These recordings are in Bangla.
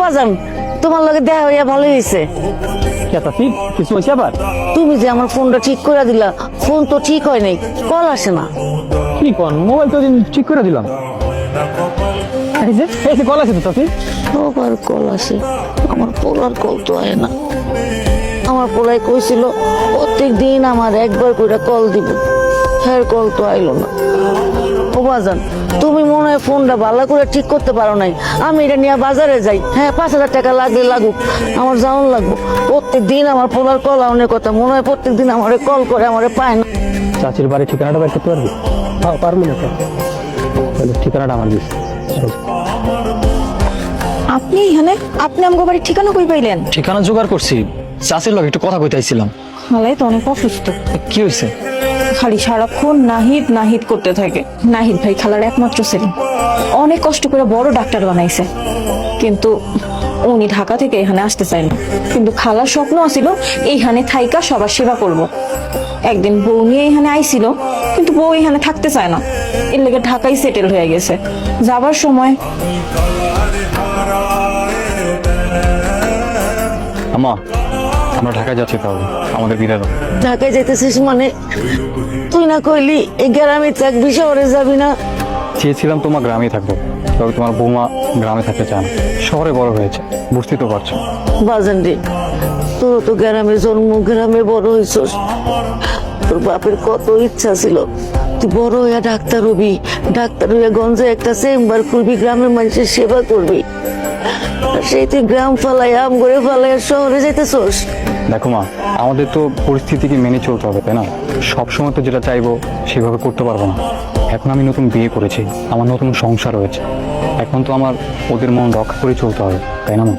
বাজান তোমার লগে দেখা হইয়া ভালো হয়েছে কে চাচি কিছু হয়েছে আবার? তুমি যে আমার ফোনটা ঠিক করে দিলা ফোন তো ঠিক হয় নাই কল আসে না। কি কন? মোবাইল তো ঠিক করে দিলাম। এই যে এই যে কল আছে তো চাচি। সবার কল আসে আমার পোলার কল তো হয় না। আমার পোলাই কইছিল প্রত্যেক দিন আমার একবার করে কল দিব হ্যাঁ কল তো আইলো না। বাজান তুমি মনে হয় ফোনটা ভালো করে ঠিক করতে পারো নাই। আমি এটা নিয়ে বাজারে যাই। হ্যাঁ পাঁচ হাজার টাকা লাগলে লাগুক। আমার যাওয়ান লাগবো। প্রত্যেক দিন আমার পোলার কল আউনের কথা। মনে হয় প্রত্যেক দিন আমারে কল করে আমারে পায় না। চাচির বাড়ির ঠিকানাটা বের করতে পারবি? হ্যাঁ পারব না তাহলে ঠিকানাটা আমার দিস। আপনি এখানে? আপনি আমাকে বাড়ির ঠিকানা কই পাইলেন? ঠিকানা জোগাড় করছি। চাচির লগে একটু কথা কইতাইছিলাম খালাই তো অনেক অসুস্থ। কি হয়েছে খালি সারাক্ষণ নাহিদ নাহিদ করতে থাকে। নাহিদ ভাই খালার একমাত্র ছেলে। অনেক কষ্ট করে বড় ডাক্তার বানাইছে। কিন্তু উনি ঢাকা থেকে এখানে আসতে চায় না। কিন্তু খালার স্বপ্ন আছিল, এইখানে থাইকা সবার সেবা করব। একদিন বউ নিয়ে এখানে আইছিল, কিন্তু বউ এখানে থাকতে চায় না। এর লেগে ঢাকাই সেটেল হয়ে গেছে। যাবার সময় আমা আমরা ঢাকায় যাচ্ছি তাহলে আমাদের বিদায় দাও। ঢাকায় যেতেছিস মানে? তুই না কইলি এই গ্রামে থাকবি শহরে যাবি না? চেয়েছিলাম তোমার গ্রামে থাকব তবে তোমার বৌমা গ্রামে থাকতে চায় না। শহরে বড় হয়েছে বুঝতেই তো পারছ। বাজান রে তোর তো গ্রামে জন্ম গ্রামে বড় হইছস তোর বাপের কত ইচ্ছা ছিল তুই বড় হইয়া ডাক্তার হবি। ডাক্তার হইয়া গঞ্জে একটা চেম্বার খুলবি গ্রামের মানুষের সেবা করবি। সেই তুই গ্রাম ফালাই আম করে ফালাই শহরে যাইতেছস। দেখো মা আমাদের তো পরিস্থিতিকে মেনে চলতে হবে তাই না? সবসময় তো যেটা চাইব সেভাবে করতে পারব না। এখন আমি নতুন বিয়ে করেছি আমার নতুন সংসার হয়েছে। এখন তো আমার ওদের মন রক্ষা করে চলতে হবে তাই না মা?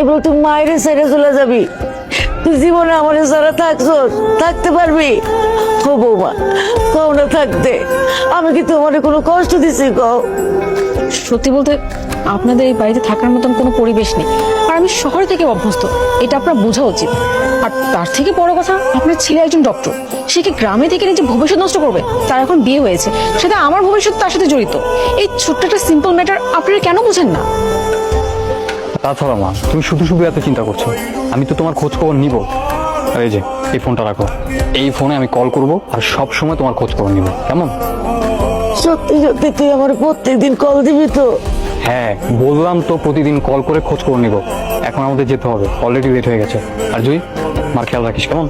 এবার তুই মায়ের ছেড়ে চলে যাবি। তুই জীবনে আমার সারা থাকছস থাকতে পারবি? ও বৌমা, কও না থাকতে। আমি কি তোমার কোনো কষ্ট দিছি, কও? সত্যি বলতে, আপনাদের এই বাড়িতে থাকার মতন কোনো পরিবেশ নেই। আর আমি শহরে থেকে অভ্যস্ত, এটা আপনার বোঝা উচিত। আর তার থেকে বড় কথা, আপনার ছেলে একজন ডক্টর। সে কি গ্রামে থেকে নিজে ভবিষ্যৎ নষ্ট করবে? তার এখন বিয়ে হয়েছে। সেটা আমার ভবিষ্যৎ তার সাথে জড়িত। এই ছোট্ট একটা সিম্পল ম্যাটার আপনারা কেন বুঝেন না? তাছাড়া মা তুমি শুধু শুধু এত চিন্তা করছ। আমি তো তোমার খোঁজ খবর নিব। আর এই যে এই ফোনটা রাখো। এই ফোনে আমি কল করব আর সব সময় তোমার খোঁজ খবর নিব। কেমন? সত্যি সত্যি তুই আমার প্রত্যেক দিন কল দিবি তো। হ্যাঁ বললাম তো প্রতিদিন কল করে খোঁজ খবর নিব। এখন আমাদের যেতে হবে। অলরেডি লেট হয়ে গেছে। আর জুই মার খেয়াল রাখিস কেমন?